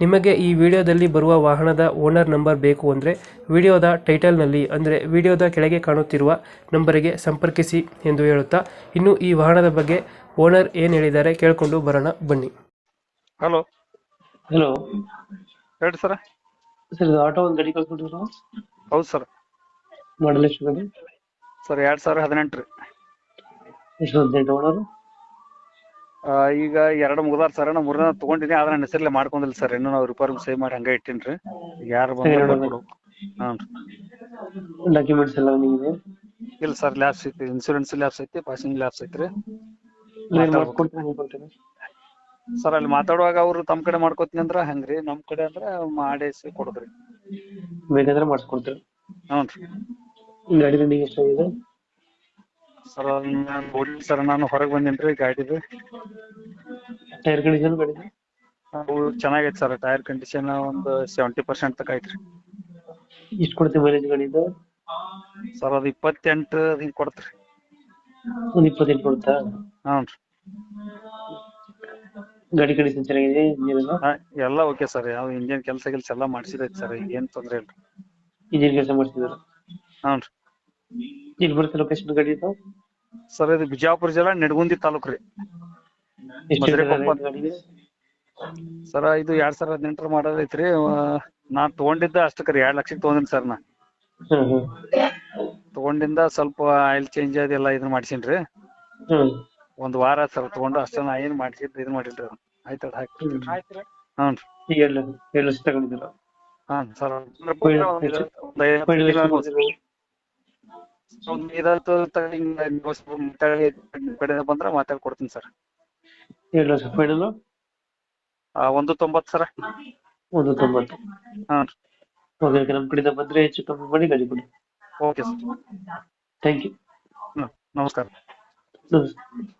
ನಿಮಗೆ ಈ ವಿಡಿಯೋದಲ್ಲಿ ಬರುವ ವಾಹನದ ಓನರ್ ನಂಬರ್ ಬೇಕು ಅಂದರೆ ವಿಡಿಯೋದ ಟೈಟಲ್ನಲ್ಲಿ ಅಂದರೆ ವಿಡಿಯೋದ ಕೆಳಗೆ ಕಾಣುತ್ತಿರುವ ನಂಬರಿಗೆ ಸಂಪರ್ಕಿಸಿ ಎಂದು ಹೇಳುತ್ತಾ ಇನ್ನು ಈ ವಾಹನದ ಬಗ್ಗೆ ಓನರ್ ಏನು ಹೇಳಿದ್ದಾರೆ ಕೇಳಿಕೊಂಡು ಬರೋಣ ಬನ್ನಿ. ಹಲೋ. ಹಲೋ. ಹೇಳಿ ಸರ್. ಸರ್ ಇದು ಆಟೋ ಒಂದು ಗಾಡಿ ಕಳ್ಸ್ಕೊಟ್ಟಿದ್ರು ಹೌದು ಸರ್. ಮಾಡಲ್ ಎಷ್ಟು ಗಾಡಿ ಸರ್ ಎರಡು ಸಾವಿರ ಹದಿನೆಂಟು ರೀ. ಎಷ್ಟು ಹದಿನೆಂಟು ಓನರು? ಈಗ ಎರಡು ಮುಗ್ದಾರ ಸರ್ ನಾ ಮೂರನೇ ತಗೊಂಡಿನಿ ಆದ್ರೆ ನನ್ನ ಹೆಸರಲ್ಲೇ ಮಾಡ್ಕೊಂಡಿಲ್ಲ ಸರ್. ಇನ್ನು ನಾವು ರಿಪೇರ್ ಸೇವ್ ಮಾಡಿ ಹಂಗ ಇಟ್ಟಿನ್ರಿ. ಯಾರು ಬಂದ್ರು ಹಾಂ ಡಾಕ್ಯುಮೆಂಟ್ಸ್ ಎಲ್ಲ ನಿಮಗೆ? ಇಲ್ಲ ಸರ್ ಲ್ಯಾಬ್ಸ್ ಐತಿ. ಇನ್ಶೂರೆನ್ಸ್ ಲ್ಯಾಬ್ಸ್ ಐತಿ ಪಾಸಿಂಗ್ ಲ್ಯಾಬ್ಸ್ ಐತ್ರಿ ಸರ್ ಅಲ್ಲಿ ಮಾತಾಡುವಾಗ ಅವ್ರು ತಮ್ಮ ಕಡೆ ಮಾಡ್ಕೊತೀನಿ ಅಂದ್ರ ಹಂಗ್ರಿ ನಮ್ ಕಡೆ ಅಂದ್ರ ಮಾಡಿಸಿ ಕೊಡುದ್ರಿ. ಹುನ್ರಿ ಮಾಡಿಸ್ಕೊಡ್ತೀರಿ? ಹ್ಞೂ ರೀ. ಗಾಡಿ ರನ್ನಿಂಗ್ ಎಷ್ಟಾಗಿದೆ? ಸರ್ ನಾನು ನೋಡಿ ಸರ್ ನಾನು ಹೊರಗೆ ಬಂದೇನ್ರಿ ಗಾಡಿದು. ಟೈರ್ ಕಂಡೀಷನ್ ಗಾಡಿದು? ಅವು ಚೆನ್ನಾಗೈತೆ ಸರ್ ಟೈರ್ ಕಂಡೀಷನ್ ಒಂದು ಸೆವೆಂಟಿ ಪರ್ಸೆಂಟ್ ತಕ ಐತ್ರಿ. ಎಷ್ಟು ಕೊಡ್ತೀವಿ ಮೈಲೇಜ್ ಗಾಡಿದು? ಸರ್ ಅದು ಇಪ್ಪತ್ತೆಂಟು ಅದು ಹಿಂಗೆ ಕೊಡ್ತ್ರಿ. ಒಂದು ಇಪ್ಪತ್ತೆಂಟು ಕೊಡ್ತಾ ಹ್ಞೂ ರೀ. ಗಾಡಿ ಕಂಡೀಷನ್ ಚೆನ್ನಾಗಿದೆ ಇಂಜಿನ್ ಹಾ, ಎಲ್ಲ ಓಕೆ ಸರ್ ಯಾವ ಇಂಜಿನ್ ಕೆಲಸ ಗಿಲ್ಸ ಎಲ್ಲ ಮಾಡಿಸಿದೈತೆ ಸರ್ ಏನು ತೊಂದ್ರೆ ಇಲ್ಲ ಇಂಜಿನ್ ಕೆಲಸ ಮಾಡ್ತಿದ್ದಾರೆ ಹ್ಞೂ ರೀ. ಇಲ್ಲಿ ಬರುತ್ತೆ ಲೊಕೇಶನ್ ಗಾಡಿ ಇದು? ಸರ್ ಇದು ಬಿಜಾಪುರ ಜಿಲ್ಲಾ ನಿಡಗುಂದಿ ತಾಲೂಕು ರೀ. ಸರ. ಸರ್ ಇದು ಎರಡ್ ಸಾವಿರದ ಹದಿನೆಂಟರ ಮಾಡಲ್ ಐತ್ರಿ. ನಾ ತಗೊಂಡಿದ್ದ ಅಷ್ಟಕ್ಕೆ ರೀ ಎರಡ್ ಲಕ್ಷಕ್ಕೆ ತಗೊಂಡಿನಿ ಸರ್ ನಾ. ತಗೊಂಡಿಂದ ಸ್ವಲ್ಪ ಆಯಿಲ್ ಚೇಂಜ್ ಅದೆಲ್ಲ ಇದನ್ನ ಮಾಡ್ಸೀನ್ರಿ ಹ್ಮ್. ಒಂದ್ ವಾರ ಸರ್ ತಗೊಂಡು ಅಷ್ಟೇ ನಾ ಏನ್ ಮಾಡ್ಸಿದ್ ಇದನ್ನ ಮಾಡಿಲ್ರಿ ಆಯ್ತು ಹಾಕಿ ಹ್ಞೂ ರೀ. ಒಂದ್ ಎರಡು ಲಕ್ಷ ಎರಡು ಲಕ್ಷ ತಗೊಂಡಿದ್ದೀರ ಹಾಂ ಸರ್. ಕಡೆ ಬಂದ್ರೆ ಮಾತಾಡಿ ಕೊಡ್ತೀನಿ ಸರ್ ಫೈನಲ್ ಆ, ಒಂದು ತೊಂಬತ್ತು ಸರ ಒಂದು ತೊಂಬತ್ತು. ಹಾಂ ಓಕೆ ಓಕೆ ನಮ್ಮ ಕಡೆಯಿಂದ ಬಂದ್ರೆ ಹೆಚ್ಚು ಕಮ್ಮಿ ಮಾಡಿ ಗಾಡಿ ಕೊಡಿ. ಓಕೆ ಸರ್ ಥ್ಯಾಂಕ್ ಯು ನಮಸ್ಕಾರ. ನಮಸ್ತೆ.